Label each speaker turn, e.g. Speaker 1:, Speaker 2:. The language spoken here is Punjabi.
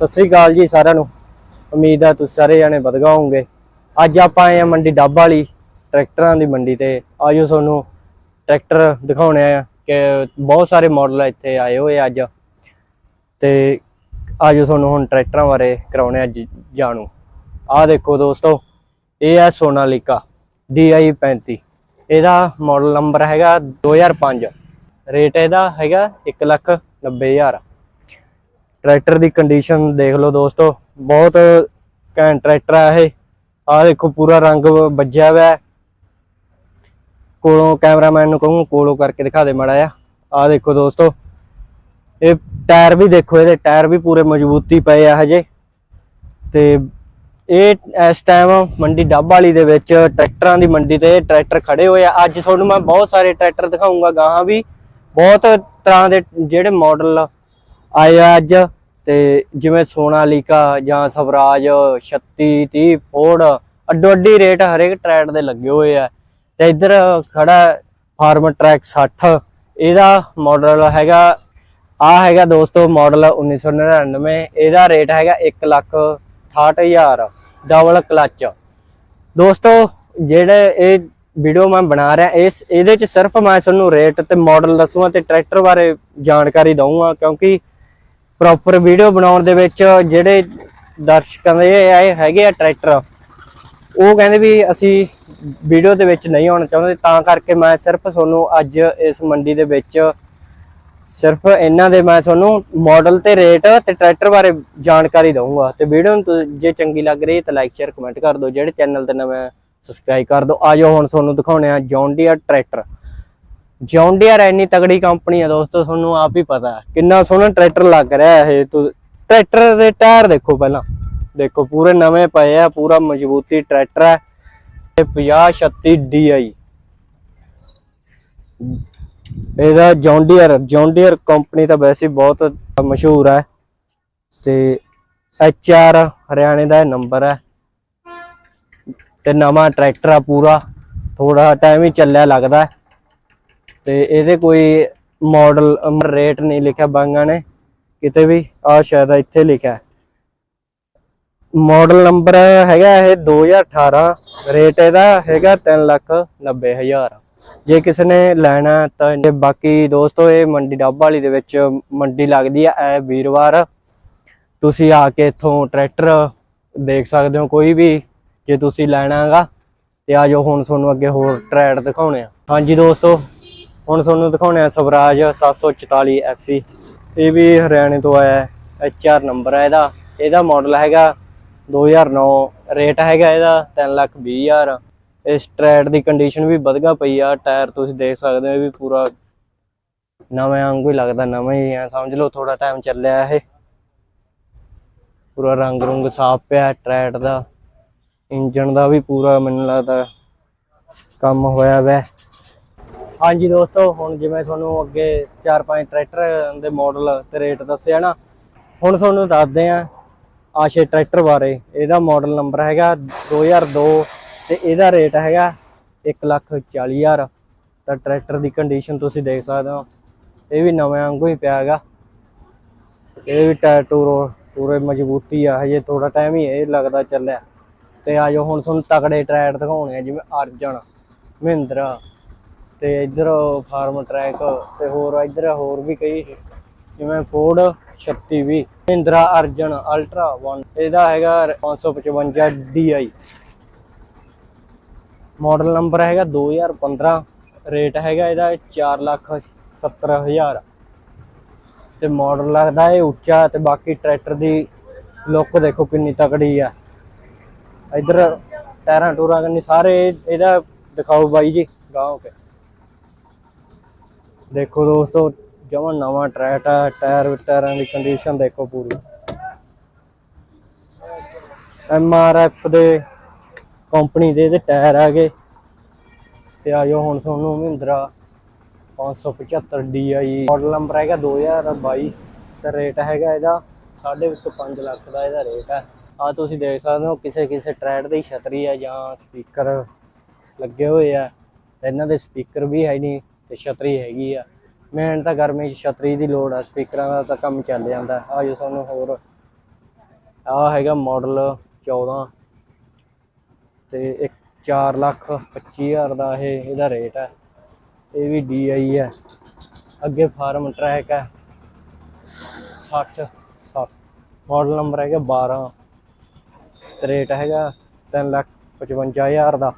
Speaker 1: ਸਤਿ ਸ੍ਰੀ ਅਕਾਲ ਜੀ ਸਾਰਿਆਂ ਨੂੰ। ਉਮੀਦ ਆ ਤੁਸੀਂ ਸਾਰੇ ਜਾਣੇ ਵਧਗਾ ਹੋਵੋਗੇ। ਅੱਜ ਆਪਾਂ ਆਏ ਆ ਮੰਡੀ ਡੱਬ ਵਾਲੀ, ਟਰੈਕਟਰਾਂ ਦੀ ਮੰਡੀ ਤੇ। ਆਜੋ ਤੁਹਾਨੂੰ ਟਰੈਕਟਰ ਦਿਖਾਉਣੇ ਆ ਕਿ ਬਹੁਤ ਸਾਰੇ ਮਾਡਲ ਇੱਥੇ ਆਏ ਹੋਏ ਆ ਅੱਜ। ਤੇ ਆਜੋ ਤੁਹਾਨੂੰ ਹੁਣ ਟਰੈਕਟਰਾਂ ਬਾਰੇ ਕਰਾਉਣੇ ਆ ਜ- ਜਾਣੂ। ਆਹ ਦੇਖੋ ਦੋਸਤੋ, ਇਹ ਹੈ ਸੋਨਾਲੀਕਾ DI 35 ਇਹਦਾ ਮਾਡਲ ਨੰਬਰ ਹੈਗਾ 2005 ਰੇਟ ਇਹਦਾ ਹੈਗਾ 190000 ਟਰੈਕਟਰ ਦੀ ਕੰਡੀਸ਼ਨ ਦੇਖ ਲਓ ਦੋਸਤੋ, ਬਹੁਤ ਘੈਂਟ ਟਰੈਕਟਰ ਆ ਇਹ। ਆਹ ਦੇਖੋ ਪੂਰਾ ਰੰਗ ਵੱਜਿਆ ਹੋਇਆ ਕੋਲੋਂ ਕੈਮਰਾਮੈਨ ਨੂੰ ਕਹੂੰ ਕੋਲੋਂ ਕਰਕੇ ਦਿਖਾ ਦੇ ਮਾੜਾ ਆ ਆਹ ਦੇਖੋ ਦੋਸਤੋ, ਇਹ ਟਾਇਰ ਵੀ ਦੇਖੋ, ਇਹਦੇ ਟਾਇਰ ਵੀ ਪੂਰੇ ਮਜ਼ਬੂਤੀ ਪਏ ਆ ਹਜੇ। ਤੇ ਇਹ ਇਸ ਟਾਈਮ ਮੰਡੀ ਡੱਬ ਵਾਲੀ ਦੇ ਵਿੱਚ ਟਰੈਕਟਰਾਂ ਦੀ ਮੰਡੀ ਤੇ ਟਰੈਕਟਰ ਖੜੇ ਹੋਏ ਆ। ਅੱਜ ਤੁਹਾਨੂੰ ਮੈਂ ਬਹੁਤ ਸਾਰੇ ਟਰੈਕਟਰ ਦਿਖਾਉਂਗਾ ਗਾਹਾਂ ਵੀ। ਬਹੁਤ ਤਰ੍ਹਾਂ ਦੇ ਜਿਹੜੇ ਮਾਡਲ ਆਏ ਆ ਅੱਜ ਤੇ ਜਿਵੇਂ ਸੋਨਾਲੀਕਾ ਜਾਂ ਸਵਰਾਜ 36 30 ਫੋਰਡ ਅੱਡੋ ਅੱਡੀ ਰੇਟ ਹਰੇਕ ਟਰੈਕਟਰ ਦੇ ਲੱਗੇ ਹੋਏ ਆ। ਤੇ ਇੱਧਰ ਖੜਾ ਫਾਰਮ ਟਰੈਕ 60 ਇਹਦਾ ਮਾਡਲ ਹੈਗਾ ਆ ਹੈਗਾ ਦੋਸਤੋ ਮਾਡਲ 1999 ਇਹਦਾ ਰੇਟ ਹੈਗਾ 1 ਲੱਖ 68000 ਡਬਲ ਕਲਚ ਦੋਸਤੋ, ਜਿਹੜੇ ਇਹ ਵੀਡੀਓ ਮੈਂ ਬਣਾ ਰਿਹਾ, ਇਸ, ਇਹਦੇ ਚ ਸਿਰਫ ਮੈਂ ਤੁਹਾਨੂੰ ਰੇਟ ਤੇ ਮਾਡਲ ਦੱਸੂਗਾ ਤੇ ਟਰੈਕਟਰ ਬਾਰੇ ਜਾਣਕਾਰੀ ਦਊਂਗਾ, ਕਿਉਂਕਿ ਪ੍ਰੋਪਰ ਵੀਡੀਓ ਬਣਾਉਣ ਦੇ ਵਿੱਚ ਜਿਹੜੇ ਦਰਸ਼ਕਾਂ ਦੇ ਇਹ ਹੈਗੇ ਆ ਟਰੈਕਟਰ ਉਹ ਕਹਿੰਦੇ ਵੀ ਅਸੀਂ ਵੀਡੀਓ ਦੇ ਵਿੱਚ ਨਹੀਂ ਆਉਣਾ ਚਾਹੁੰਦੇ, ਤਾਂ ਕਰਕੇ ਮੈਂ ਸਿਰਫ ਤੁਹਾਨੂੰ ਅੱਜ ਇਸ ਮੰਡੀ ਦੇ ਵਿੱਚ ਸਿਰਫ ਇਹਨਾਂ ਦੇ ਮੈਂ ਤੁਹਾਨੂੰ ਮਾਡਲ ਤੇ ਰੇਟ ਤੇ ਟਰੈਕਟਰ ਬਾਰੇ ਜਾਣਕਾਰੀ ਦਊਂਗਾ। ਤੇ ਵੀਡੀਓ ਨੂੰ ਜੇ ਚੰਗੀ ਲੱਗ ਰਹੀ ਤਾਂ ਲਾਈਕ ਸ਼ੇਅਰ ਕਮੈਂਟ ਕਰ ਦਿਓ। ਜਿਹੜੇ ਚੈਨਲ ਤੇ ਨਵੇਂ ਸਬਸਕ੍ਰਾਈਬ ਕਰ ਦਿਓ। ਆਜੋ ਹੁਣ ਤੁਹਾਨੂੰ ਦਿਖਾਉਣੇ ਆ John Deere tractor John Deere ਇੰਨੀ ਤਗੜੀ ਕੰਪਨੀ ਆ ਦੋਸਤੋ, ਤੁਹਾਨੂੰ ਆਪ ਹੀ ਪਤਾ ਹੈ। ਕਿੰਨਾ ਸੋਹਣਾ ਟਰੈਕਟਰ ਲੱਗ ਰਿਹਾ ਇਹ ਟਰੈਕਟਰ ਦੇ ਟਾਇਰ ਦੇਖੋ ਪਹਿਲਾਂ। ਦੇਖੋ, ਪੂਰੇ ਨਵੇਂ ਪਏ ਆ, ਪੂਰਾ ਮਜ਼ਬੂਤੀ ਟਰੈਕਟਰ ਹੈ। ਤੇ 50 36 DI ਇਹਦਾ ਜੌਨ ਡੀਅਰ ਕੰਪਨੀ ਤਾਂ ਵੈਸੇ ਬਹੁਤ ਮਸ਼ਹੂਰ ਹੈ। ਤੇ HR ਹਰਿਆਣੇ ਦਾ ਇਹ ਨੰਬਰ ਹੈ। ਤੇ ਨਵਾਂ ਟਰੈਕਟਰ ਆ ਪੂਰਾ। ਥੋੜਾ ਟਾਈਮ ਹੀ ਚੱਲਿਆ ਲੱਗਦਾ ਤੇ ਇਹਦੇ ਕੋਈ ਮਾਡਲ ਰੇਟ ਨਹੀਂ ਲਿਖਿਆ ਬਾਂਗਾ ਨੇ, ਕਿਤੇ ਵੀ ਆ ਸ਼ਾਇਦ ਇੱਥੇ ਲਿਖਿਆ। ਮਾਡਲ ਨੰਬਰ ਹੈਗਾ ਇਹ 2018 ਰੇਟ ਇਹਦਾ ਹੈਗਾ 390000 ਜੇ ਕਿਸੇ ਨੇ ਲੈਣਾ ਤਾਂ ਬਾਕੀ ਦੋਸਤੋ, ਇਹ ਮੰਡੀ ਡੱਬ ਵਾਲੀ ਦੇ ਵਿੱਚ ਮੰਡੀ ਲੱਗਦੀ ਆ ਐ ਵੀਰਵਾਰ। ਤੁਸੀਂ ਆ ਕੇ ਇੱਥੋਂ ਟਰੈਕਟਰ ਦੇਖ ਸਕਦੇ ਹੋ, ਕੋਈ ਵੀ, ਜੇ ਤੁਸੀਂ ਲੈਣਾਗਾ ਤੇ ਆ ਜਾਓ ਹੁਣ ਤੁਹਾਨੂੰ ਅੱਗੇ ਹੋਰ ਟਰੈਕਟਰ ਦਿਖਾਉਣੇ ਆ। ਹਾਂਜੀ ਦੋਸਤੋ ਹੁਣ ਤੁਹਾਨੂੰ ਦਿਖਾਉਣੇ ਆ ਸਵਰਾਜ 744 FC ਇਹ ਵੀ ਹਰਿਆਣੇ ਤੋਂ ਆਇਆ ਹੈ HR ਨੰਬਰ ਹੈ ਇਹਦਾ। ਇਹਦਾ ਮਾਡਲ ਹੈਗਾ 2009 ਰੇਟ ਹੈਗਾ ਇਹਦਾ 320000 ਇਸ ਟਰੈਕ ਦੀ ਕੰਡੀਸ਼ਨ ਵੀ ਵਧਗਾ ਪਈ ਆ ਟਾਇਰ ਤੁਸੀਂ ਦੇਖ ਸਕਦੇ ਹੋ, ਇਹ ਵੀ ਪੂਰਾ ਨਵੇਂ ਵਾਂਗੂ ਹੀ ਲੱਗਦਾ, ਨਵਾਂ ਹੀ ਆ। ਸਮਝ ਲਓ ਥੋੜਾ ਟਾਈਮ ਚੱਲਿਆ ਇਹ। ਪੂਰਾ ਰੰਗ ਰੁੰਗ ਸਾਫ਼ ਪਿਆ ਟਰੈਕ ਦਾ। ਇੰਜਨ ਦਾ ਵੀ ਪੂਰਾ ਮੈਨੂੰ ਲੱਗਦਾ ਕੰਮ ਹੋਇਆ ਵੈ। ਹਾਂਜੀ ਦੋਸਤੋ, ਹੁਣ ਜਿਵੇਂ ਤੁਹਾਨੂੰ ਅੱਗੇ 4-5 ਟਰੈਕਟਰ ਦੇ ਮਾਡਲ ਤੇ ਰੇਟ ਦੱਸਿਆ ਨਾ, ਹੁਣ ਤੁਹਾਨੂੰ ਦੱਸਦੇ ਆ ਆਸ਼ੇ ਟਰੈਕਟਰ ਬਾਰੇ। ਇਹਦਾ ਮਾਡਲ ਨੰਬਰ ਹੈਗਾ 2002 ਤੇ ਇਹਦਾ ਰੇਟ ਹੈਗਾ 140000 ਤਾਂ ਟਰੈਕਟਰ ਦੀ ਕੰਡੀਸ਼ਨ ਤੁਸੀਂ ਦੇਖ ਸਕਦੇ ਹੋ। ਇਹ ਵੀ ਨਵੇਂ ਵਾਂਗੂ ਹੀ ਪਿਆ ਹੈਗਾ। ਇਹ ਵੀ ਟਾਇਰ ਟੂਰੋ ਪੂਰੇ ਮਜ਼ਬੂਤੀ ਆ, ਹਜੇ ਥੋੜਾ ਟਾਈਮ ਹੀ ਇਹ ਲੱਗਦਾ ਚੱਲਿਆ। ਤੇ ਆਜੋ ਹੁਣ ਤੁਹਾਨੂੰ ਤਕੜੇ ਟਰੈਕ ਦਿਖਾਉਣੇ ਆ, ਜਿਵੇਂ ਅਰਜਨ, ਮਹਿੰਦਰਾ ਤੇ ਇੱਧਰ ਫਾਰਮ ਟਰੈਕ ਤੇ ਹੋਰ ਇੱਧਰ ਹੋਰ ਵੀ ਕਈ ਜਿਵੇਂ ਫੋਰਡ 36 ਵੀ ਮਹਿੰਦਰਾ ਅਰਜਨ ਅਲਟਰਾ 1 ਇਹਦਾ ਹੈਗਾ 555 DI ਮਾਡਲ ਨੰਬਰ ਹੈਗਾ 2015 ਰੇਟ ਹੈਗਾ ਇਹਦਾ 470000 ਤੇ ਮਾਡਲ ਲੱਗਦਾ ਇਹ ਉੱਚਾ ਤੇ ਬਾਕੀ ਟਰੈਕਟਰ ਦੀ ਲੁੱਕ ਦੇਖੋ ਕਿੰਨੀ ਤਕੜੀ ਆ। ਇਧਰ ਟਾਇਰਾਂ ਟੂਰਾਂ ਕੰਨੀ ਸਾਰੇ ਇਹਦਾ ਦਿਖਾਓ ਬਾਈ ਜੀ, ਗਾਹ ਹੋ ਕੇ। ਦੇਖੋ ਦੋਸਤੋ, ਜਮਾ ਨਵਾਂ ਟਰੈਕਟ ਆ, ਟਾਇਰ ਟਾਇਰਾਂ ਦੀ ਕੰਡੀਸ਼ਨ ਦੇਖੋ ਪੂਰੀ। ਐਮ ਆਰ ਐਫ ਦੇ ਕੰਪਨੀ ਦੇ ਇਹਦੇ ਟਾਇਰ ਹੈਗੇ। ਤੇ ਆਜੋ ਹੁਣ ਤੁਹਾਨੂੰ ਮਹਿੰਦਰਾ 575 DI ਮਾਡਲ ਨੰਬਰ ਹੈਗਾ 2022 ਤੇ ਰੇਟ ਹੈਗਾ ਇਹਦਾ 5.5 ਲੱਖ ਦਾ ਇਹਦਾ ਰੇਟ ਹੈ ਆ ਤੁਸੀਂ ਦੇਖ ਸਕਦੇ ਹੋ, ਕਿਸੇ ਕਿਸੇ ਟਰੈਡ ਦੀ ਛਤਰੀ ਹੈ ਜਾਂ ਸਪੀਕਰ ਲੱਗੇ ਹੋਏ ਆ। ਇਹਨਾਂ ਦੇ ਸਪੀਕਰ ਵੀ ਹੈ ਨਹੀਂ। ਤੇ ਛਤਰੀ ਹੈਗੀ ਆ। ਮੇਨ ਤਾਂ ਗਰਮੀ 'ਚ ਛਤਰੀ ਦੀ ਲੋੜ ਆ, ਸਪੀਕਰਾਂ ਦਾ ਤਾਂ ਕੰਮ ਚੱਲ ਜਾਂਦਾ। ਆ ਜੋ ਸਾਨੂੰ ਹੋਰ ਆ ਹੈਗਾ ਮਾਡਲ 14 ਤੇ ਇੱਕ 4 ਲੱਖ 25 ਹਜ਼ਾਰ ਦਾ ਇਹ, ਇਹਦਾ ਰੇਟ ਹੈ ਇਹ ਵੀ DI ਹੈ ਅੱਗੇ ਫਾਰਮ ਟਰੈਕ ਹੈ 60 60 ਮਾਡਲ ਨੰਬਰ ਹੈਗਾ 12 ਤੇ ਰੇਟ ਹੈਗਾ 3 ਲੱਖ 55 ਹਜ਼ਾਰ ਦਾ।